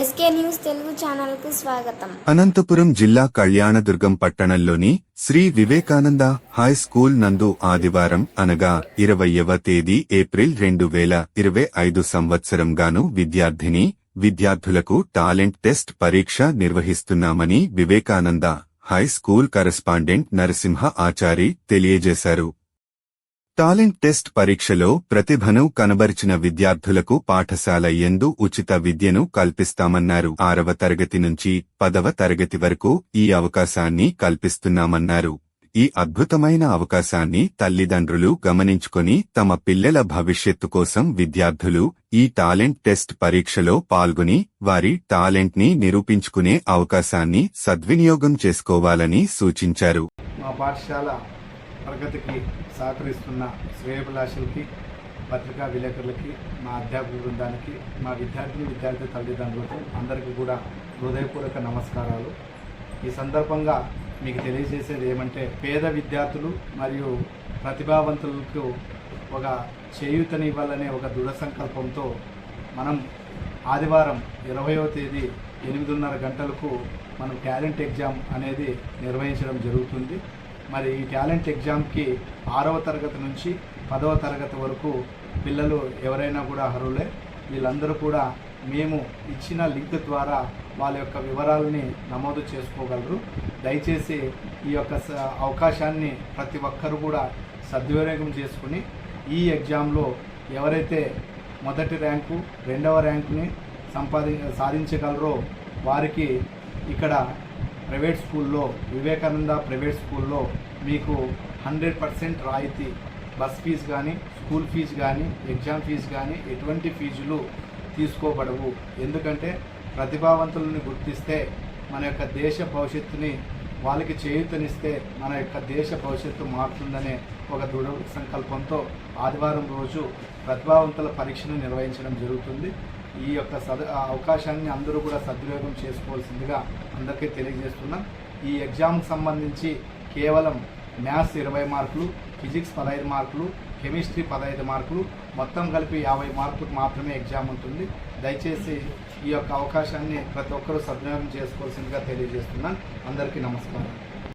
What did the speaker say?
SK news Telugu ఛానల్కు స్వాగతం. అనంతపురం జిల్లా కళ్యాణదుర్గం పట్టణంలోని శ్రీ వివేకానంద హై స్కూల్ నందు ఆదివారం అనగా ఇరవయ్యవ తేదీ ఏప్రిల్ రెండు వేల ఇరవై ఐదు సంవత్సరంగాను విద్యార్థిని విద్యార్థులకు టాలెంట్ టెస్ట్ పరీక్ష నిర్వహిస్తున్నామని Vivekananda high school correspondent Narasimha Achari తెలియజేశారు. టాలెంట్ టెస్ట్ పరీక్షలో ప్రతిభను కనబరిచిన విద్యార్థులకు పాఠశాల ఎందు ఉచిత విద్యను కల్పిస్తామన్నారు. ఆరవ తరగతి నుంచి పదవ తరగతి వరకు ఈ అవకాశాన్ని కల్పిస్తున్నామన్నారు. ఈ అద్భుతమైన అవకాశాన్ని తల్లిదండ్రులు గమనించుకొని తమ పిల్లల భవిష్యత్తు కోసం విద్యార్థులు ఈ టాలెంట్ టెస్ట్ పరీక్షలో పాల్గొని వారి టాలెంట్ని నిరూపించుకునే అవకాశాన్ని సద్వినియోగం చేసుకోవాలని సూచించారు. మా పాఠశాల ప్రగతికి సహకరిస్తున్న శ్రేయభిలాషులకి పత్రికా విలేకరులకి మా అధ్యాపక బృందానికి మా విద్యార్థిని విద్యార్థి తల్లిదండ్రులకు అందరికీ కూడా హృదయపూర్వక నమస్కారాలు. ఈ సందర్భంగా మీకు తెలియజేసేది ఏమంటే పేద విద్యార్థులు మరియు ప్రతిభావంతులకు ఒక చేయూతనివ్వాలనే ఒక దృఢ సంకల్పంతో మనం ఆదివారం ఇరవయో తేదీ ఎనిమిదిన్నర గంటలకు మనం టాలెంట్ ఎగ్జామ్ అనేది నిర్వహించడం జరుగుతుంది. మరి ఈ టాలెంట్ ఎగ్జామ్కి ఆరవ తరగతి నుంచి పదవ తరగతి వరకు పిల్లలు ఎవరైనా కూడా అర్హులే. వీళ్ళందరూ కూడా మేము ఇచ్చిన లింక్ ద్వారా వాళ్ళ యొక్క వివరాలని నమోదు చేసుకోగలరు. దయచేసి ఈ యొక్క స- అవకాశాన్ని ప్రతి ఒక్కరు కూడా సద్వినియోగం చేసుకుని ఈ ఎగ్జామ్లో ఎవరైతే మొదటి ర్యాంకు రెండవ ర్యాంకుని సంపాది సాధించగలరో వారికి ఇక్కడ ప్రైవేట్ స్కూల్లో వివేకానంద ప్రైవేట్ స్కూల్లో మీకు హండ్రెడ్ పర్సెంట్ రాయితీ. బస్ ఫీజు కానీ స్కూల్ ఫీజు కానీ ఎగ్జామ్ ఫీజు కానీ ఎటువంటి ఫీజులు తీసుకోబడవు. ఎందుకంటే ప్రతిభావంతులను గుర్తిస్తే మన యొక్క దేశ భవిష్యత్తుని వాళ్ళకి చేయూతనిస్తే మన యొక్క దేశ భవిష్యత్తు మారుతుందనే ఒక దృఢ సంకల్పంతో ఆదివారం రోజు ప్రతిభావంతుల పరీక్షను నిర్వహించడం జరుగుతుంది. ఈ యొక్క సద ఆ అవకాశాన్ని అందరూ కూడా సద్వినియోగం చేసుకోవాల్సిందిగా అందరికీ తెలియజేస్తున్నాం. ఈ ఎగ్జామ్కి సంబంధించి కేవలం మ్యాథ్స్ ఇరవై మార్కులు ఫిజిక్స్ పదహైదు మార్కులు కెమిస్ట్రీ పదహైదు మార్కులు మొత్తం కలిపి యాభై మార్కులకు మాత్రమే ఎగ్జామ్ ఉంటుంది. దయచేసి ఈ యొక్క అవకాశాన్ని ప్రతి ఒక్కరూ సద్వినియోగం చేసుకోవాల్సిందిగా తెలియజేస్తున్నాను అందరికీ నమస్కారం.